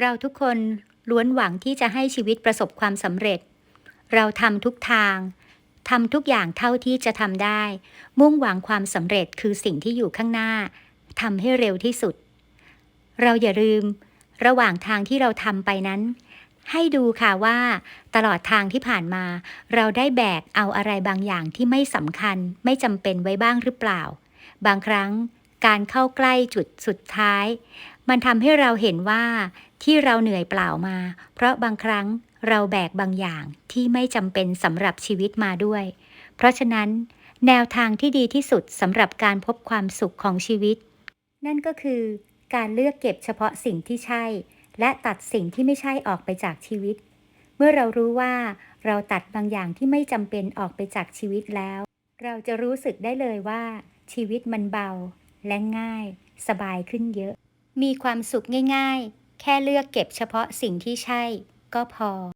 เราทุกคนล้วนหวังที่จะให้ชีวิตประสบความสำเร็จ เราทำทุกทางทำทุกอย่างเท่าที่จะทำได้ มุ่งหวังความสำเร็จคือสิ่งที่อยู่ข้างหน้าทำให้เร็วที่สุด เราอย่าลืม ระหว่างทางที่เราทำไปนั้น ให้ดูค่ะว่า ตลอดทางที่ผ่านมา เราได้แบกเอาอะไรบางอย่างที่ไม่สำคัญ ไม่จำเป็นไว้บ้างหรือเปล่า บางครั้งการเข้าใกล้จุดสุดท้าย มันทำให้เราเห็นว่าที่เราเหนื่อยเปล่ามา เพราะบางครั้งเราแบกบางอย่างที่ไม่จำเป็นสำหรับชีวิตมาด้วย เพราะฉะนั้น แนวทางที่ดีที่สุดสำหรับการพบความสุขของชีวิต นั่นก็คือการเลือกเก็บเฉพาะสิ่งที่ใช่ และตัดสิ่งที่ไม่ใช่ออกไปจากชีวิต เมื่อเรารู้ว่าเราตัดบางอย่างที่ไม่จำเป็นออกไปจากชีวิตแล้ว เราจะรู้สึกได้เลยว่า ชีวิตมันเบาและง่าย สบายขึ้นเยอะ มีความสุขง่ายๆ แค่เลือกเก็บเฉพาะสิ่งที่ใช่ก็พอ